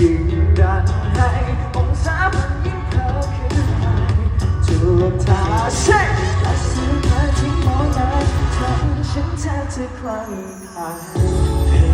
ยิ่งดันให้องศามันยิ่งเพิ่มขึ้นไปจุดทาเช่และสุดท้ายที่มองหน้าเธอฉันแทบจะคลั่งไคล้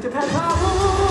to up at power.